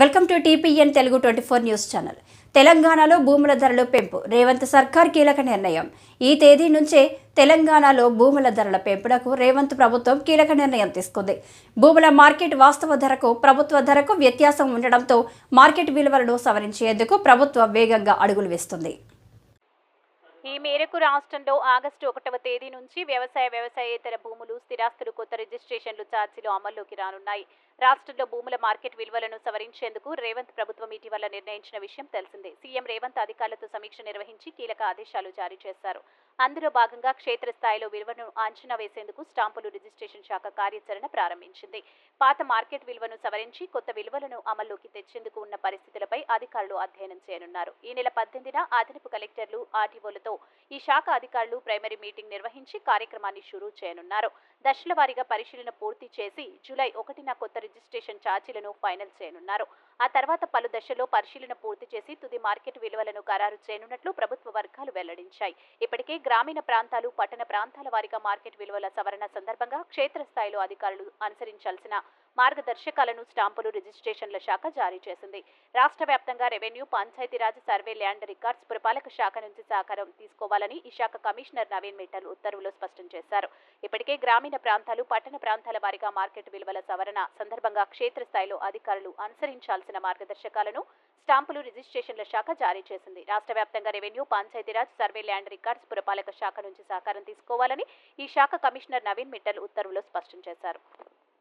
Welcome to TPN Telugu twenty four news channel. తెలంగాణలో భూముల ధరలు పెంపు రేవంత్ సర్కార్ కీలక నిర్ణయం. ఈ తేదీ నుంచే తెలంగాణలో భూముల ధరల పెంపునకు రేవంత్ ప్రభుత్వం కీలక నిర్ణయం తీసుకుంది. భూముల మార్కెట్ వాస్తవ ధరకు ప్రభుత్వ ధరకు వ్యత్యాసం ఉండడంతో మార్కెట్ విలువలను సవరించేందుకు ప్రభుత్వం వేగంగా అడుగులు వేస్తుంది. ఈ మేరకు రాష్ట్రంలో ఆగస్టు ఒకటవ తేదీ నుంచి వ్యవసాయ వ్యవసాయేతర భూములు స్థిరాస్తులు కొత్త రిజిస్ట్రేషన్లు ఛార్జీలు అమల్లోకి రానున్నాయి. రాష్ట్రంలో భూముల మార్కెట్ విలువలను సవరించేందుకు రేవంత్ ప్రభుత్వం ఇటీవల నిర్ణయించిన విషయం తెలిసిందే. సీఎం రేవంత్ అధికారులతో సమీక్ష నిర్వహించి కీలక ఆదేశాలు జారీ చేశారు. అందులో భాగంగా క్షేత్రస్థాయిలో విలువను అంచనా వేసేందుకు స్టాంపులు రిజిస్ట్రేషన్ శాఖ కార్యాచరణ ప్రారంభించింది. పాత మార్కెట్ విలువను సవరించి కొత్త విలువలను అమల్లోకి తెచ్చేందుకు ఉన్న పరిస్థితులపై అధికారులు అధ్యయనం చేయనున్నారు. ఈ నెల పద్దెనిమిదిన అదనపు కలెక్టర్లు ఆర్టీఓలతో ఈ శాఖ అధికారులు ప్రైమరీ మీటింగ్ నిర్వహించి కార్యక్రమాన్ని షురూ చేయనున్నారు. దశల వారీగా పరిశీలన పూర్తి చేసి జూలై ఒకటిన కొత్త రిజిస్ట్రేషన్ ఛార్జీలను ఫైనల్ చేయనున్నారు. ఆ తర్వాత పలు దశల్లో పరిశీలన పూర్తి చేసి తుది మార్కెట్ విలువలను ఖరారు చేయనున్నట్లు ప్రభుత్వ వర్గాలు వెల్లడించాయి. ఇప్పటికే గ్రామీణ ప్రాంతాలు పట్టణ ప్రాంతాల వారీగా మార్కెట్ విలువల సవరణ సందర్భంగా క్షేత్రస్థాయిలో అధికారులు అనుసరించాల్సిన మార్గదర్శకాలను స్టాంపులు రిజిస్ట్రేషన్ల శాఖ జారీ చేసింది. రాష్ట్ర వ్యాప్తంగా revenue Panchayati Raj survey land records పురపాలక శాఖ నుంచి సహకారం తీసుకోవాలని ఈ శాఖ కమిషనర్ నవీన్ మిట్టల్ ఉత్తర్వులు స్పష్టం చేశారు. ఇప్పటికే గ్రామీణ ప్రాంతాలు పట్టణ ప్రాంతాల వారీగా మార్కెట్ విలువల సవరణ సందర్భంగా క్షేత్రస్థాయిలో అధికారులు అనుసరించాల్సిన మార్గదర్శకాలను స్టాంపులు రిజిస్ట్రేషన్ల శాఖ జారీ చేసింది. రాష్ట్ర వ్యాప్తంగా revenue Panchayati Raj survey land records పురపాలక శాఖ నుంచి సహకారం తీసుకోవాలని ఈ శాఖ కమిషనర్ నవీన్ మిట్టల్ ఉత్తర్వులు స్పష్టం చేశారు.